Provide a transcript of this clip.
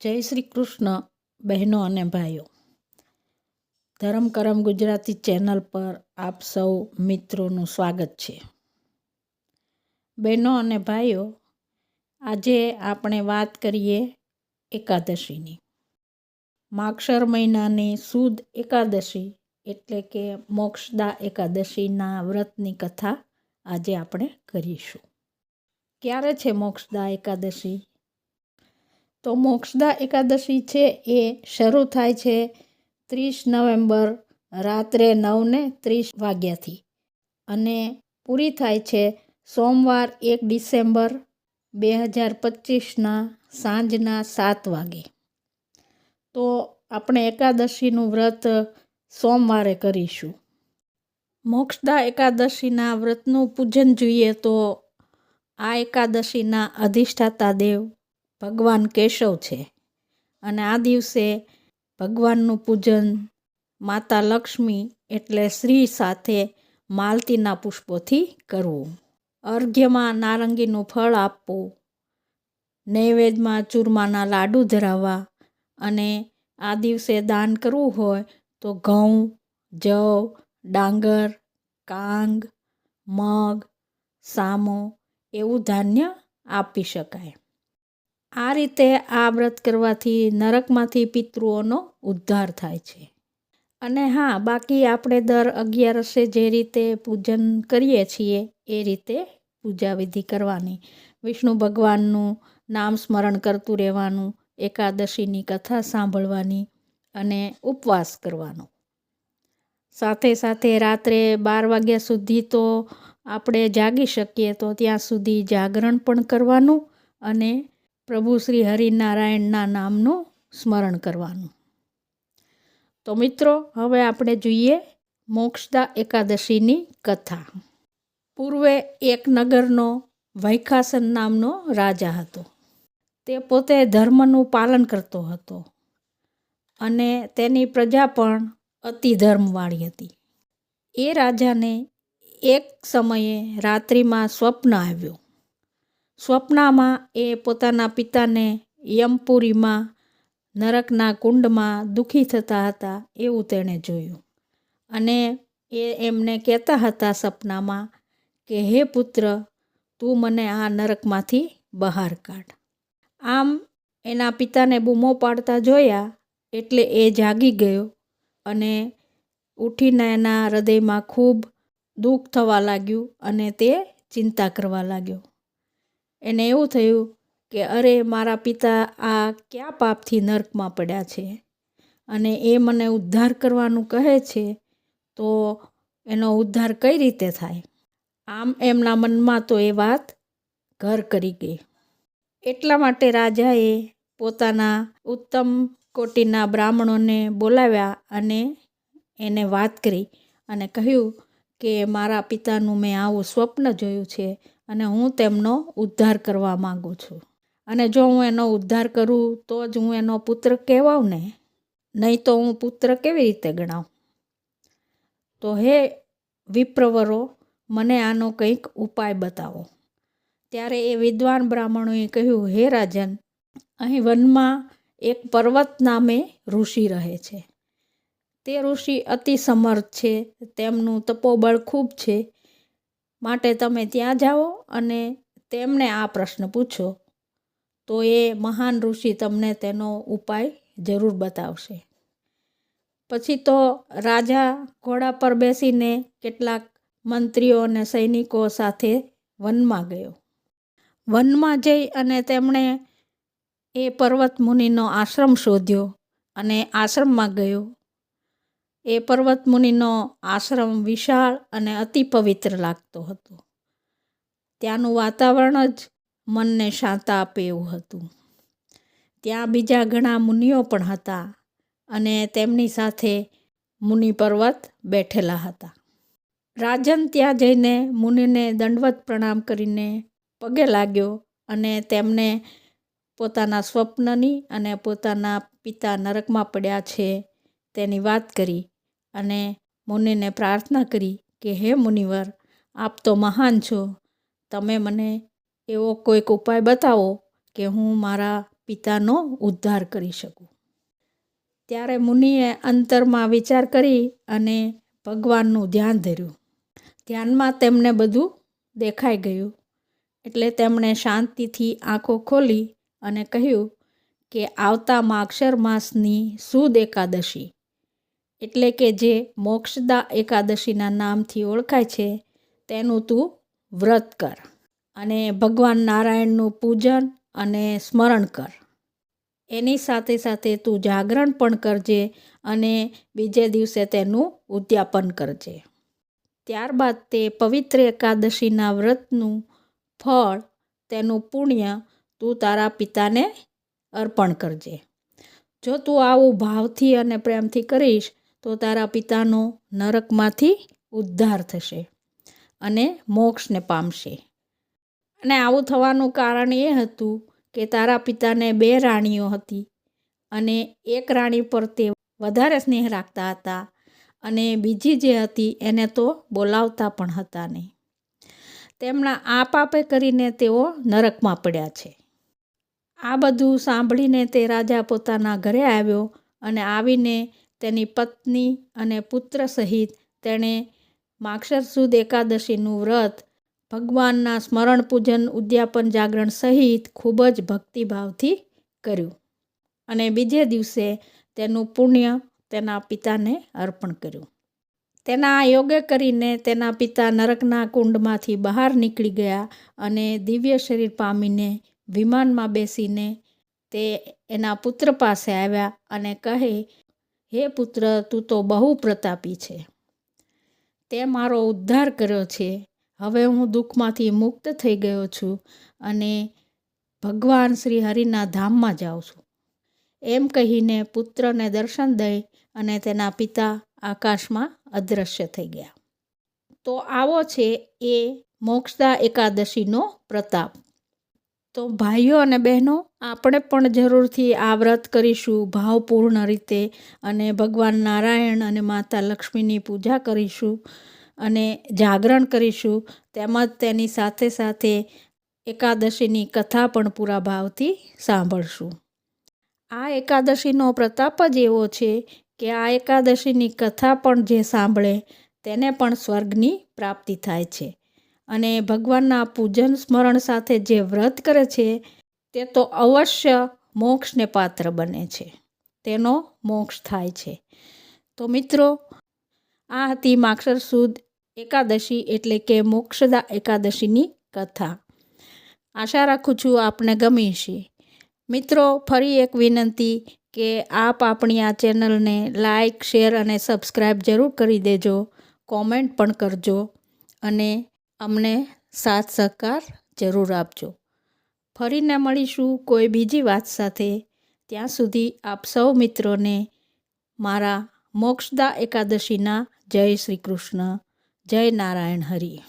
જય શ્રી કૃષ્ણ, બહેનો અને ભાઈઓ. ધરમ કરમ ગુજરાતી ચેનલ પર આપ સૌ મિત્રોનું સ્વાગત છે. બહેનો અને ભાઈઓ, આજે આપણે વાત કરીએ એકાદશીની. માક્ષર મહિનાની સુદ એકાદશી એટલે કે મોક્ષદા એકાદશીના વ્રતની કથા આજે આપણે કરીશું. ક્યારે છે મોક્ષદા એકાદશી? તો મોક્ષદા એકાદશી છે એ શરૂ થાય છે ત્રીસ નવેમ્બર રાત્રે નવને ત્રીસ વાગ્યાથી. અને પૂરી થાય છે સોમવાર એક ડિસેમ્બર બે હજાર પચીસના સાંજના સાત વાગે. તો આપણે એકાદશીનું વ્રત સોમવારે કરીશું. મોક્ષદા એકાદશીના વ્રતનું પૂજન જોઈએ તો આ એકાદશીના અધિષ્ઠાતા દેવ ભગવાન કેશવ છે. અને આ દિવસે ભગવાનનું પૂજન માતા લક્ષ્મી એટલે શ્રી સાથે માલતીના પુષ્પોથી કરવું. અર્ઘ્યમાં નારંગીનું ફળ આપવું, નૈવેદ્યમાં ચૂરમાના લાડુ ધરાવવા અને આ દિવસે દાન કરવું હોય તો ઘઉં, જવ, ડાંગર, કાંગ, મગ, સામો એવું ધાન્ય આપી શકાય. આ રીતે આ વ્રત કરવાથી નરકમાંથી પિતૃઓનો ઉદ્ધાર થાય છે. અને હા, બાકી આપણે દર અગિયારસે જે રીતે પૂજન કરીએ છીએ, એ રીતે પૂજા વિધિ કરવાની. વિષ્ણુ ભગવાનનું નામ સ્મરણ કરતું રહેવાનું, એકાદશીની કથા સાંભળવાની અને ઉપવાસ કરવાનો. સાથે સાથે રાત્રે બાર વાગ્યા સુધી તો આપણે જાગી શકીએ તો ત્યાં સુધી જાગરણ પણ કરવાનું અને પ્રભુ શ્રી હરિનારાયણના નામનું સ્મરણ કરવાનું. તો મિત્રો, હવે આપણે જોઈએ મોક્ષદા એકાદશીની કથા. પૂર્વે એક નગરનો વૈખાસન નામનો રાજા હતો. તે પોતે ધર્મનું પાલન કરતો હતો અને તેની પ્રજા પણ અતિ ધર્મવાળી હતી. એ રાજાને એક સમયે રાત્રિમાં સ્વપ્ન આવ્યું. સ્વપ્નમાં એ પોતાના પિતાને યમપુરીમાં, નરકના કુંડમાં દુઃખી થતા હતા એવું તેણે જોયું. અને એ એમને કહેતા હતા સપનામાં કે, હે પુત્ર, તું મને આ નરકમાંથી બહાર કાઢ. આમ એના પિતાને બૂમો પાડતા જોયા એટલે એ જાગી ગયો અને ઉઠીને એના હૃદયમાં ખૂબ દુઃખ થવા લાગ્યું અને તે ચિંતા કરવા લાગ્યો. એને એવું થયું કે, અરે, મારા પિતા આ કયા પાપથી નર્કમાં પડ્યા છે? અને એ મને ઉદ્ધાર કરવાનું કહે છે, તો એનો ઉદ્ધાર કઈ રીતે થાય? આમ એમના મનમાં તો એ વાત ઘર કરી ગઈ. એટલા માટે રાજાએ પોતાના ઉત્તમ કોટીના બ્રાહ્મણોને બોલાવ્યા અને એને વાત કરી અને કહ્યું કે, મારા પિતાનું મેં આવું સ્વપ્ન જોયું છે અને હું તેમનો ઉદ્ધાર કરવા માગું છું. અને જો હું એનો ઉદ્ધાર કરું, તો જ હું એનો પુત્ર કહેવાઉં ને? નહીં તો હું પુત્ર કેવી રીતે ગણાવું તો હે વિપ્રવરો, મને આનો કંઈક ઉપાય બતાવો. ત્યારે એ વિદ્વાન બ્રાહ્મણોએ કહ્યું, હે રાજન, અહીં વનમાં એક પર્વત નામે ઋષિ રહે છે. તે ઋષિ અતિ સમર્થ છે, તેમનું તપોબળ ખૂબ છે. માટે તમે ત્યાં જાઓ અને તેમને આ પ્રશ્ન પૂછો. તો એ મહાન ઋષિ તમને તેનો ઉપાય જરૂર બતાવશે. પછી તો રાજા ઘોડા પર બેસીને કેટલાક મંત્રીઓ અને સૈનિકો સાથે વનમાં ગયો. વનમાં જઈ અને તેમણે એ પર્વત મુનિનો આશ્રમ શોધ્યો અને આશ્રમમાં ગયો. એ પર્વત મુનિનો આશ્રમ વિશાળ અને અતિ પવિત્ર લાગતો હતો. ત્યાંનું વાતાવરણ જ મનને શાંતા આપે એવું હતું. ત્યાં બીજા ઘણા મુનિઓ પણ હતા અને તેમની સાથે મુનિ પર્વત બેઠેલા હતા. રાજન ત્યાં જઈને મુનિને દંડવત પ્રણામ કરીને પગે લાગ્યો અને તેમને પોતાના સ્વપ્નની અને પોતાના પિતા નરકમાં પડ્યા છે તેની વાત કરી. અને મુનિને પ્રાર્થના કરી કે, હે મુનિવર, આપ તો મહાન છો. તમે મને એવો કોઈક ઉપાય બતાવો કે હું મારા પિતાનો ઉદ્ધાર કરી શકું. ત્યારે મુનિએ અંતરમાં વિચાર કરી અને ભગવાનનું ધ્યાન ધર્યું. ધ્યાનમાં તેમને બધું દેખાઈ ગયું. એટલે તેમણે શાંતિથી આંખો ખોલી અને કહ્યું કે, આવતા માક્ષર માસની સુદ એકાદશી. એટલે કે જે મોક્ષદા એકાદશીના નામથી ઓળખાય છે, તેનું તું વ્રત કર અને ભગવાન નારાયણનું પૂજન અને સ્મરણ કર. એની સાથે સાથે તું જાગરણ પણ કરજે અને બીજે દિવસે તેનું ઉદ્યાપન કરજે. ત્યારબાદ તે પવિત્ર એકાદશીના વ્રતનું ફળ, તેનું પુણ્ય તું તારા પિતાને અર્પણ કરજે. જો તું આવું ભાવથી અને પ્રેમથી કરીશ તો તારા પિતાનો નરકમાંથી ઉદ્ધાર થશે અને મોક્ષને પામશે. અને આવું થવાનું કારણ એ હતું કે તારા પિતાને બે રાણીઓ હતી અને એક રાણી પર તે વધારે સ્નેહ રાખતા હતા અને બીજી જે હતી એને તો બોલાવતા પણ હતા નહીં. તેમના આ પાપે કરીને તેઓ નરકમાં પડ્યા છે. આ બધું સાંભળીને તે રાજા પોતાના ઘરે આવ્યો અને આવીને તેની પત્ની અને પુત્ર સહિત તેણે માક્ષર સુદ એકાદશીનું વ્રત, ભગવાનના સ્મરણ પૂજન ઉદ્યાપન જાગરણ સહિત ખૂબ જ ભક્તિભાવથી કર્યું. અને બીજે દિવસે તેનું પુણ્ય તેના પિતાને અર્પણ કર્યું. તેના આ યોગે કરીને તેના પિતા નરકના કુંડમાંથી બહાર નીકળી ગયા અને દિવ્ય શરીર પામીને વિમાનમાં બેસીને તે એના પુત્ર પાસે આવ્યા અને કહે હે પુત્ર, તું તો બહુ પ્રતાપી છે. તે મારો ઉદ્ધાર કર્યો છે. હવે હું દુઃખમાંથી મુક્ત થઈ ગયો છું અને ભગવાન શ્રી હરિના ધામમાં જાઉં છું. એમ કહીને પુત્રને દર્શન દઈ અને તેના પિતા આકાશમાં અદૃશ્ય થઈ ગયા. તો આવો છે એ મોક્ષદા એકાદશીનો પ્રતાપ. તો ભાઈઓ અને બહેનો, આપણે પણ જરૂરથી આ વ્રત કરીશું ભાવપૂર્ણ રીતે અને ભગવાન નારાયણ અને માતા લક્ષ્મીની પૂજા કરીશું અને જાગરણ કરીશું. તેમજ તેની સાથે સાથે એકાદશીની કથા પણ પૂરા ભાવથી સાંભળશું. આ એકાદશીનો પ્રતાપ જ એવો છે કે આ એકાદશીની કથા પણ જે સાંભળે, તેને પણ સ્વર્ગની પ્રાપ્તિ થાય છે. અને ભગવાનના પૂજન સ્મરણ સાથે જે વ્રત કરે છે, તે તો અવશ્ય મોક્ષને પાત્ર બને છે. તેનો મોક્ષ થાય છે. તો મિત્રો, આ હતી માક્ષર સુદ એકાદશી એટલે કે મોક્ષદા એકાદશીની કથા. આશા રાખું છું આપને ગમી છે મિત્રો, ફરી એક વિનંતી કે આપ આપણી આ ચેનલને લાઈક, શેર અને સબસ્ક્રાઈબ જરૂર કરી દેજો. કોમેન્ટ પણ કરજો. અને અમને સાથ સહકાર જરૂર આપજો. ફરીને મળીશું કોઈ બીજી વાત સાથે. ત્યાં સુધી આપ સૌ મિત્રોને મારા મોક્ષદા એકાદશીના જય શ્રી કૃષ્ણ. જય નારાયણ હરિ.